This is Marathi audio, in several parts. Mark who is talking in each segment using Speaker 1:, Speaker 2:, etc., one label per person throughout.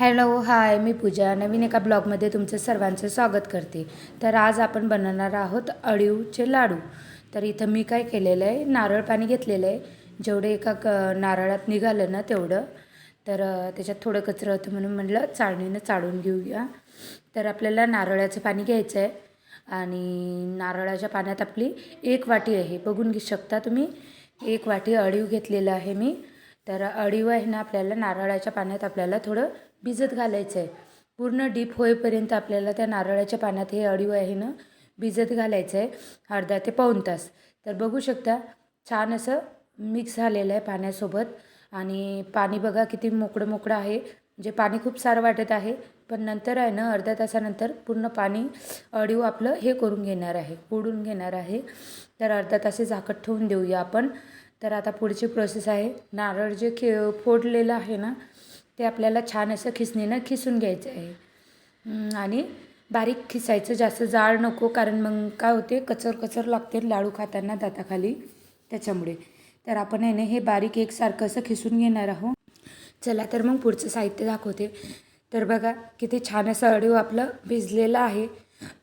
Speaker 1: हॅलो हाय मी पूजा. नवीन एका ब्लॉगमध्ये तुमचं सर्वांचं स्वागत करते. तर आज आपण बनवणार आहोत अळीवचे लाडू. तर इथं मी काय केलेलं आहे नारळ पाणी घेतलेलं आहे. जेवढे एका क नारळात निघालं ना तेवढं. तर त्याच्यात थोडं कचरं होतं म्हणून म्हटलं चाळणीनं चाळून घेऊया. तर आपल्याला नारळाचं पाणी घ्यायचं आहे आणि नारळाच्या पाण्यात आपली एक वाटी आहे. बघून घेऊ शकता तुम्ही. एक वाटी अळीव घेतलेलं आहे मी. तर अळीव आहे ना आपल्याला नारळाच्या पाण्यात आपल्याला थोडं भिजत घालायचं आहे पूर्ण डीप होईपर्यंत आपल्याला त्या नारळाच्या पाण्यात हे अळीव आहे ना भिजत घालायचं आहे अर्धा ते पाऊण तास. तर बघू शकता छान असं मिक्स झालेलं आहे पाण्यासोबत. आणि पाणी बघा किती मोकळं मोकळं आहे. म्हणजे पाणी खूप सारं वाटत आहे. पण नंतर आहे ना अर्ध्या तासानंतर पूर्ण पाणी अडीव आपलं हे करून घेणार आहे उडून घेणार आहे. तर अर्धा तास झाकत ठेवून देऊया आपण. तर आता पुढची प्रोसेस आहे. नारळ जे खे फोडलेलं आहे ना ते आपल्याला छान असं खिसणीनं खिसून घ्यायचं आहे. आणि बारीक खिसायचं जास्त जाड नको कारण मग काय होते कचर कचर लागते लाडू खाताना दाताखाली त्याच्यामुळे. तर आपण आहे ना हे बारीक एकसारखं असं खिसून घेणार आहोत. चला तर मग पुढचं साहित्य दाखवते. तर बघा किती छान असं अडीव आपलं भिजलेलं आहे.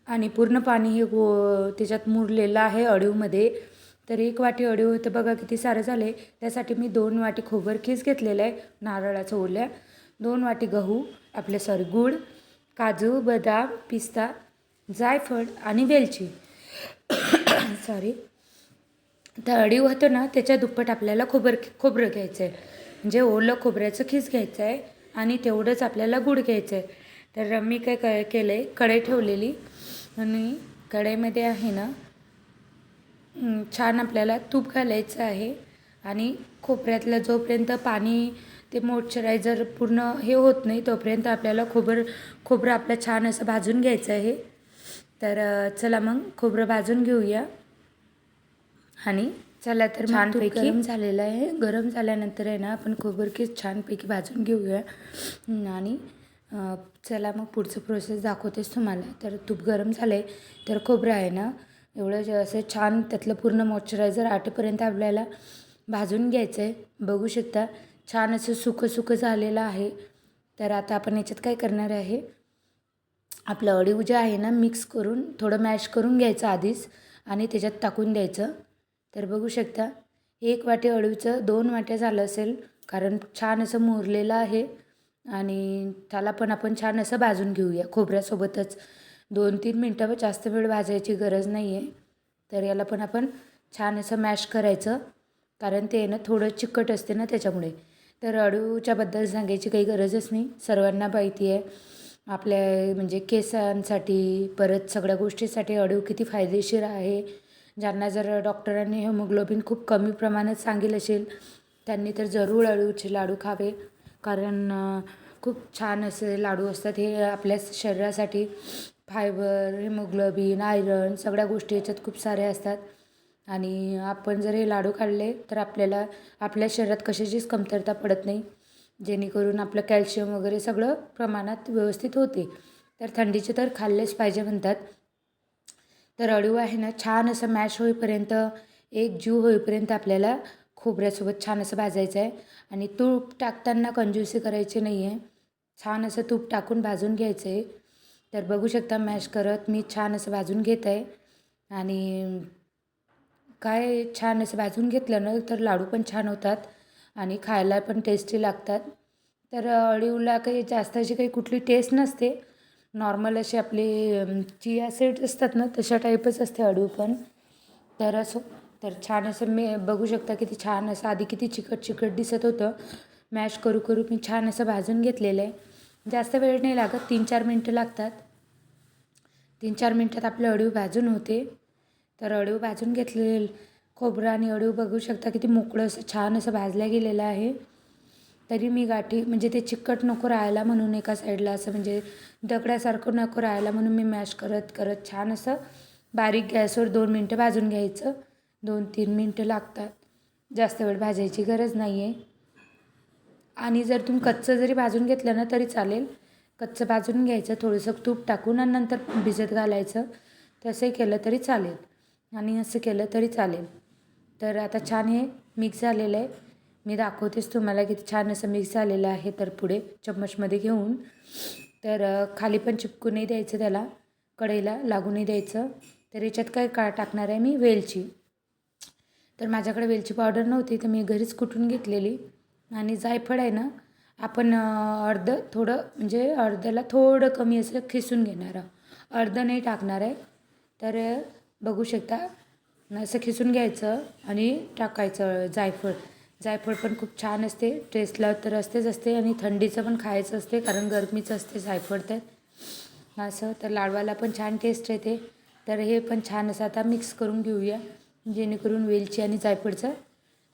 Speaker 1: आणि पूर्ण पाणी हे गो त्याच्यात मुरलेलं आहे अडीवमध्ये तर एक वाटी अडीव तर बघा किती सारं झालं आहे त्यासाठी मी दोन वाटी खोबर खीस घेतलेलं आहे नारळाचं ओल्या. दोन वाटी गहू आपले सॉरी गूळ काजू बदाम पिस्ता जायफळ आणि वेलची. सॉरी तर अळीव होतं ना त्याच्या दुप्पट आपल्याला खोबर खोबरं घ्यायचं आहे म्हणजे ओलं खोबऱ्याचं खीस घ्यायचं आहे आणि तेवढंच आपल्याला गुळ घ्यायचं आहे तर मी काय काय केलं आहे कढई ठेवलेली आणि कढईमध्ये आहे ना छान आपल्याला तूप घालायचं आहे आणि खोबऱ्यातलं जोपर्यंत पाणी ते मॉइश्चरायझर पूर्ण हे होत नाही तोपर्यंत आपल्याला खोबर खोबरं आपलं छान असं भाजून घ्यायचं आहे. तर चला मग खोबरं भाजून घेऊया. आणि चला तर छानपैकी गरम झालेलं आहे. गरम झाल्यानंतर आहे ना आपण खोबरकीच छानपैकी भाजून घेऊया. आणि चला मग पुढचं प्रोसेस दाखवतेच तुम्हाला. तर तूप गरम झालं आहे तर खोबरं आहे ना एवढं जे असं छान त्यातलं पूर्ण मॉइश्चरायझर आटेपर्यंत आपल्याला भाजून घ्यायचं आहे बघू शकता छान असं सुकं सुकं झालेलं आहे. तर आता आपण याच्यात काय करणार आहे? आपलं अळीव जे आहे ना मिक्स करून थोडं मॅश करून घ्यायचं आधीच आणि त्याच्यात टाकून द्यायचं. तर बघू शकता एक वाटी अळीवचं दोन वाट्या झालं असेल कारण छान असं मुरलेलं आहे आणि त्याला पण आपण छान असं भाजून घेऊया खोबऱ्यासोबतच. दोन तीन मिनटं जास्त वेळ भाजायची गरज नाही आहे तर याला पण आपण छान असं मॅश करायचं कारण ते ना थोडं चिकट असते ना त्याच्यामुळे. तर अळूच्याबद्दल सांगायची काही गरजच नाही. सर्वांना माहिती आहे. आपल्या म्हणजे केसांसाठी परत सगळ्या गोष्टीसाठी अडू किती फायदेशीर आहे. ज्यांना जर डॉक्टरांनी हेमोग्लोबिन खूप कमी प्रमाणात सांगेल असेल त्यांनी तर जरूर अळूचे लाडू खावे. कारण खूप छान असे लाडू असतात. हे आपल्या शरीरासाठी फायबर हिमोग्लोबिन आयरन सगळ्या गोष्टी याच्यात खूप साऱ्या असतात. आणि आपण जर हे लाडू खाल्ले तर आपल्याला आपल्या शरीरात कशाचीच कमतरता पडत नाही. जेणेकरून आपलं कॅल्शियम वगैरे सगळं प्रमाणात व्यवस्थित होते. तर थंडीचे तर खाल्लेच पाहिजे म्हणतात. तर अळीव आहे ना छान असं मॅश होईपर्यंत एक जीव होईपर्यंत आपल्याला खोबऱ्यासोबत छान असं भाजायचं आहे. आणि तूप टाकताना कंजूसी करायची नाही आहे छान असं तूप टाकून भाजून घ्यायचं आहे तर बघू शकता मॅश करत मी छान असं भाजून घेत आहे. आणि काय छान असं भाजून घेतलं ना तर लाडू पण छान होतात आणि खायला पण टेस्टी लागतात. तर अळीवला काही जास्त अशी काही कुठली टेस्ट नसते. नॉर्मल असे आपले चिया सीड्स असतात ना तशा टाईपच असते अळीव पण. तर असो तर छान असं मी बघू शकता किती छान असं आधी किती चिकट चिकट दिसत होतं. मॅश करू करू मी छान असं भाजून घेतलेलं आहे. जास्त वेळ नाही लागत तीन चार मिनटं लागतात. तीन चार मिनटात आपले अळीव भाजून होते. तर अळीव भाजून घेतलेले खोबरं आणि अळीव बघू शकता किती मोकळं असं छान असं भाजल्या गेलेलं आहे. तरी मी गाठी म्हणजे ते चिकट नको राहायला म्हणून एका साईडला असं म्हणजे दगडासारखं नको राहायला म्हणून मी मॅश करत करत छान असं बारीक गॅसवर दोन मिनटं भाजून घ्यायचं. दोन तीन मिनटं लागतात. जास्त वेळ भाजायची गरज नाही आहे आणि जर तुम्ही कच्चं जरी भाजून घेतलं ना तरी चालेल. कच्चं भाजून घ्यायचं थोडंसं तूप टाकून आणि नंतर भिजत घालायचं. तसंही केलं तरी चालेल. आणि असं केलं तरी चालेल. तर आता छान हे मिक्स झालेलं आहे. मी दाखवतेच तुम्हाला किती छान असं मिक्स झालेलं आहे तर पुढे चम्मचमध्ये घेऊन. तर खाली पण चिपकू नाही द्यायचं त्याला कढईला लागू नाही द्यायचं. तर याच्यात काय का टाकणार आहे मी? वेलची. तर माझ्याकडे वेलची पावडर नव्हती तर मी घरीच कुठून घेतलेली. आणि जायफळ आहे ना आपण अर्ध थोडं म्हणजे अर्ध्याला थोडं कमी असं खिसून घेणार. अर्ध नाही टाकणार आहे. तर बघू शकता. असं खिसून घ्यायचं आणि टाकायचं जायफळ. जायफळ पण खूप छान असते. टेस्टला तर असतेच असते आणि थंडीचं पण खायचं असते कारण गरमीचं असते जायफळ तर. असं तर लाडवाला पण छान टेस्ट येते. तर हे पण छान असं आता मिक्स करून घेऊया. जेणेकरून वेलची आणि जायफळचा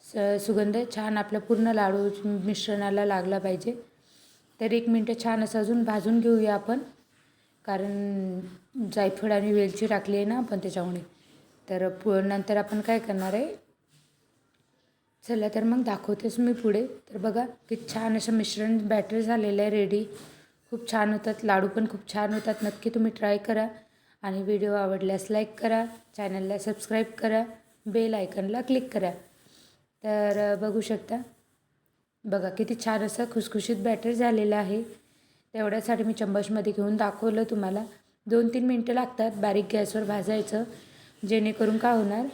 Speaker 1: स सुगंध छान आपल्या पूर्ण लाडू मिश्रणाला लागला पाहिजे. तर एक मिनटं छान असं अजून भाजून घेऊया आपण. कारण जायफळ आणि वेलची टाकली आहे ना आपण त्याच्यामुळे. तर पु नंतर आपण काय करणार आहे? चला तर मग दाखवतेच मी पुढे. तर बघा किती छान असं मिश्रण बॅटर झालेलं आहे रेडी खूप छान होतात. लाडू पण खूप छान होतात. नक्की तुम्ही ट्राय करा. आणि व्हिडिओ आवडल्यास लाईक करा. चॅनलला सबस्क्राईब करा. बेल आयकनला क्लिक करा. तर बघू शकता. बघा किती छान असं खुसखुशीत बॅटर झालेलं आहे. तेवढ्यासाठी मी चम्मचमध्ये घेऊन दाखवलं तुम्हाला. दोन तीन मिनटं लागतात बारीक गॅसवर भाजायचं जेणेकरून काय होणार?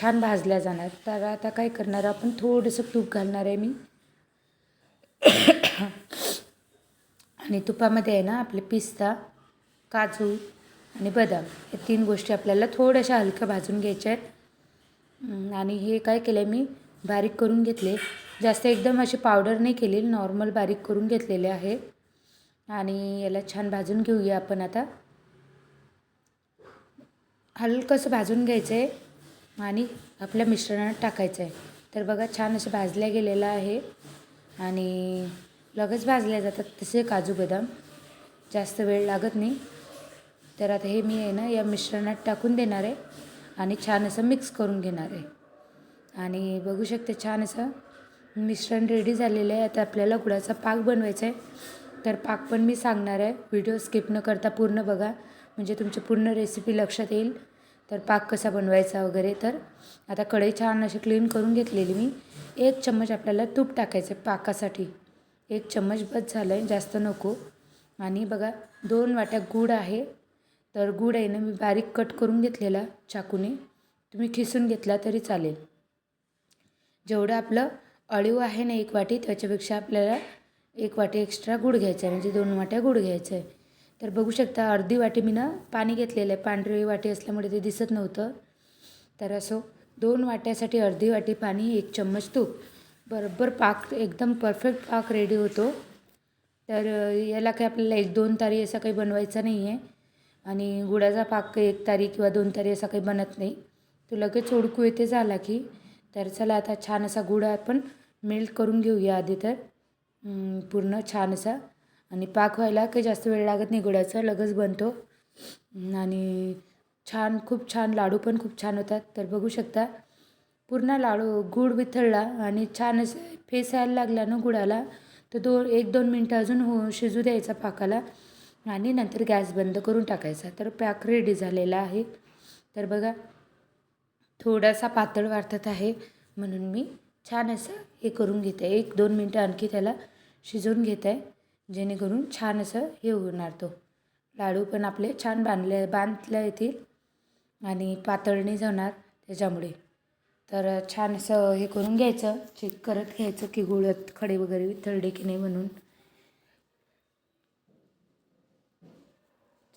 Speaker 1: छान भाजल्या जाणार. तर आता काय करणार? आपण थोडंसं तूप घालणार आहे मी. आणि तुपामध्ये आहे ना आपले पिस्ता काजू आणि बदाम हे तीन गोष्टी आपल्याला थोड्याशा हलक्या भाजून घ्यायच्या आहेत. आणि हे काय केलं आहे मी? बारीक करून घेतले. जास्त एकदम अशी पावडर नाही केली नॉर्मल बारीक करून घेतलेले आहे. आणि याला छान भाजून घेऊया आपण आता. हलकंसं भाजून घ्यायचं आहे आणि आपल्या मिश्रणात टाकायचं आहे तर बघा छान असं भाजल्या गेलेलं आहे. आणि लगेच भाजल्या जातात तसे काजू बदाम. जास्त वेळ लागत नाही. तर आता हे मी आहे ना या मिश्रणात टाकून देणार आहे आणि छान असं मिक्स करून घेणार आहे. आणि बघू शकते छान असं मिश्रण रेडी झालेलं आहे. आता आपल्याला गुळाचा पाक बनवायचा आहे. तर पाक पण मी सांगणार आहे. व्हिडिओ स्किप न करता पूर्ण बघा. म्हणजे तुमची पूर्ण रेसिपी लक्षात येईल. तर पाक कसा बनवायचा वगैरे. तर आता कढई छान अशी क्लीन करून घेतलेली मी. एक चम्मच आपल्याला तूप टाकायचं आहे पाकासाठी. एक चम्मच बस झालं आहे जास्त नको. आणि बघा दोन वाट्या गूळ आहे. तर गूळ आहे ना मी बारीक कट करून घेतलेला चाकूने. तुम्ही खिसून घेतला तरी चालेल. जेवढं आपलं अळीव आहे ना एक वाटी त्याच्यापेक्षा आपल्याला एक वाटी एक्स्ट्रा गूळ घ्यायचा आहे म्हणजे दोन वाट्या गूळ घ्यायचं आहे तर बघू शकता अर्धी वाटी मी ना पाणी घेतलेलं आहे पांढरी वाटी असल्यामुळे ते दिसत नव्हतं. तर असो दोन वाट्यासाठी अर्धी वाटी पाणी एक चम्मच तूप. बरोबर पाक एकदम परफेक्ट पाक रेडी होतो. तर याला काही आपल्याला एक दोन तारी असा काही बनवायचा नाही आहे आणि गुळाचा पाक एक तारी किंवा दोन तारी असा काही बनत नाही. तो लगेच ओळखू येते झाला की. तर चला आता छान असा गुळ आपण मेल्ट करून घेऊया आधी तर. पूर्ण छान असा. आणि पाक व्हायला काही जास्त वेळ लागत नाही गुळाचा लगेच बनतो. आणि छान खूप छान लाडू पण खूप छान होतात. तर बघू शकता पूर्ण लाडू गूळ विथळला आणि छान असं फेस यायला लागला ना गुळाला तर दो एक दोन मिनटं अजून हो शिजू द्यायचा पाकाला आणि नंतर गॅस बंद करून टाकायचा. तर पॅक रेडी झालेला आहे. तर बघा थोडासा पातळ वाटत आहे म्हणून मी छान असं हे करून घेते. एक दोन मिनटं आणखी त्याला शिजवून घेत. आहे जेणेकरून छान असं हे होणार तो. लाडू पण आपले छान बांधले बांधल्या येतील आणि पातळणी जाणार त्याच्यामुळे. तर छान असं हे करून घ्यायचं. चेक करत घ्यायचं की गुळत खडे वगैरे वितळले की नाही म्हणून.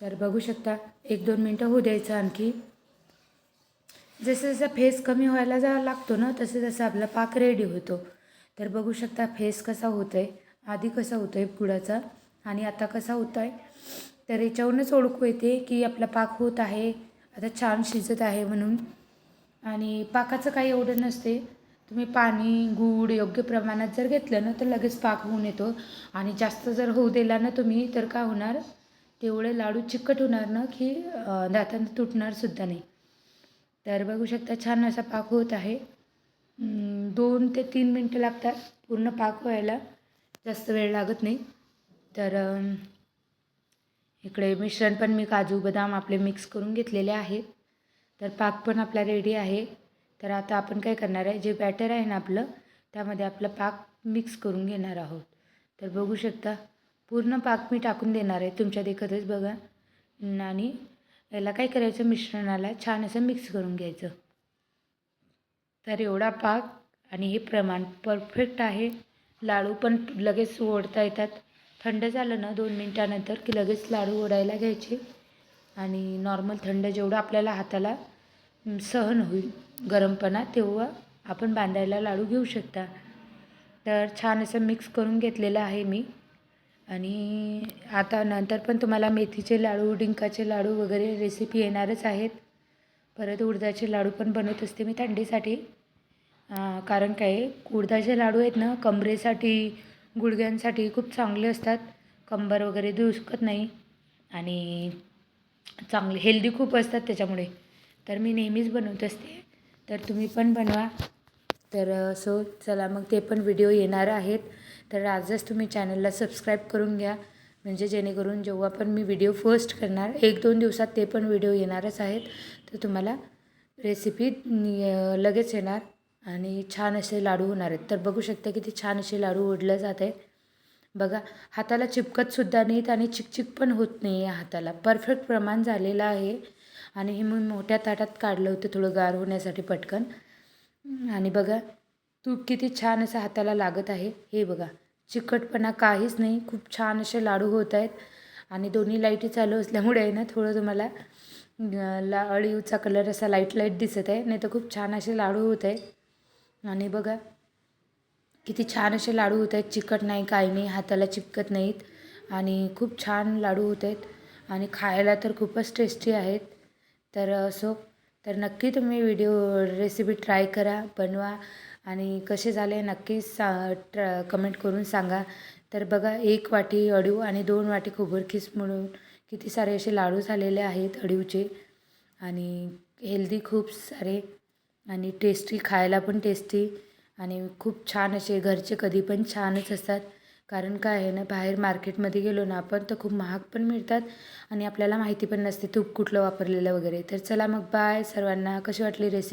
Speaker 1: तर बघू शकता एक दोन मिनटं होऊ द्यायचं आणखी. जसं जसं फेस कमी व्हायला जा लागतो ना तसं जसं आपला पाक रेडी होतो. तर बघू शकता फेस कसा होतो आहे आधी कसा होतो आहे गुळाचा आणि आता कसा होतो आहे तर याच्यावरूनच ओळखू येते की आपला पाक होत आहे आता छान शिजत आहे म्हणून. आणि पाकाचं काही एवढं नसते. तुम्ही पाणी गूळ योग्य प्रमाणात जर घेतलं ना तर लगेच पाक होऊन येतो. आणि जास्त जर होऊ दिला ना तुम्ही तर काय होणार? तेवढे लाडू चिकट होणार ना की दातांना तुटणार सुद्धा नाही. तर बघू शकता छान असा पाक होत आहे. दोन ते तीन मिनटं लागतात पूर्ण पाक व्हायला. जास्त वेळ लागत नाही. तर इकडे मिश्रण पण मी काजू बदाम आपले मिक्स करून घेतलेले आहेत. तर पाक पण आपला रेडी आहे. तर आता आपण काय करणार आहे? जे बॅटर आहे ना आपलं त्यामध्ये आपलं पाक मिक्स करून घेणार आहोत. तर बघू शकता पूर्ण पाक मी टाकून देणार आहे. तुमच्या देखतच बघा. आणि याला काय करायचं? मिश्रणाला छान असं मिक्स करून घ्यायचं. तर एवढा पाक आणि हे प्रमाण परफेक्ट आहे. लाडू पण लगेच ओढता येतात. थंड झालं ना दोन मिनटानंतर की लगेच लाडू ओढायला घ्यायचे. आणि नॉर्मल थंड जेवढं आपल्याला हाताला सहन होईल गरमपणा तेव्हा आपण बांधायला लाडू घेऊ शकता. तर छान असं मिक्स करून घेतलेलं आहे मी. आणि आता नंतर पण तुम्हाला मेथीचे लाडू डिंकाचे लाडू वगैरे रेसिपी येणारच आहेत. परत उडदाचे लाडू पण बनवत असते मी थंडीसाठी. कारण काय उडदाचे लाडू आहेत ना कमरेसाठी गुडघ्यांसाठी खूप चांगले असतात. कंबर वगैरे दुखत नाही. आणि चांगले हेल्दी खूप असतात त्याच्यामुळे. तर मी नेहमीच बनवत असते. तर तुम्ही पण बनवा. तर सो चला मग ते पण व्हिडिओ येणार आहेत. तर आजच तुम्ही चॅनलला सबस्क्राईब करून घ्या. म्हणजे जेणेकरून जेव्हा पण मी व्हिडिओ फर्स्ट करणार एक दोन दिवसात ते पण व्हिडिओ येणारच आहेत. तर तुम्हाला रेसिपी लगेच येणार. आणि छान असे लाडू होणार आहेत. तर बघू शकता किती छान असे लाडू ओढलं जात आहेत. बघा हाताला चिपकतसुद्धा नाहीत आणि चिकचिक पण होत नाही आहे हाताला. परफेक्ट प्रमाण झालेलं आहे. आणि हे मी मोठ्या ताटात काढलं होतं थोडं गार होण्यासाठी पटकन. आणि बघा तूप किती छान असं हाताला लागत आहे. हे बघा चिकटपणा काहीच नाही. खूप छान असे लाडू होत आहेत. आणि दोन्ही लाईटी चालू असल्यामुळे आहे ना थोडं तुम्हाला ला अळीवचा कलर असा लाइट लाइट दिसत आहे. नाही तर खूप छान असे लाडू होत आहेत. आणि बघा. किती छान असे लाडू होत आहेत चिकट नाही काही नाही हाताला चिपकत नाहीत. आणि खूप छान लाडू होत आहेत आणि खायला तर खूपच टेस्टी आहेत. तर असो तर नक्की तुम्ही व्हिडिओ रेसिपी ट्राय करा बनवा. आणि कसे झाले नक्की सा ट्र कमेंट करून सांगा. तर बघा एक वाटी अडीव आणि दोन वाटी खोबरखीस म्हणून किती सारे असे लाडू झालेले आहेत अडीवचे आणि हेल्दी खूप सारे आणि टेस्टी खायला पण टेस्टी आणि खूप छान असे घरचे कधी पण छानच असतात. कारण काय आहे ना बाहेर मार्केटमध्ये गेलो ना आपण तर खूप महाग पण मिळतात आणि आपल्याला माहिती पण नसते तूप कुठलं वापरलेलं वगैरे. तर चला मग बाय सर्वांना कशी वाटली रेसिपी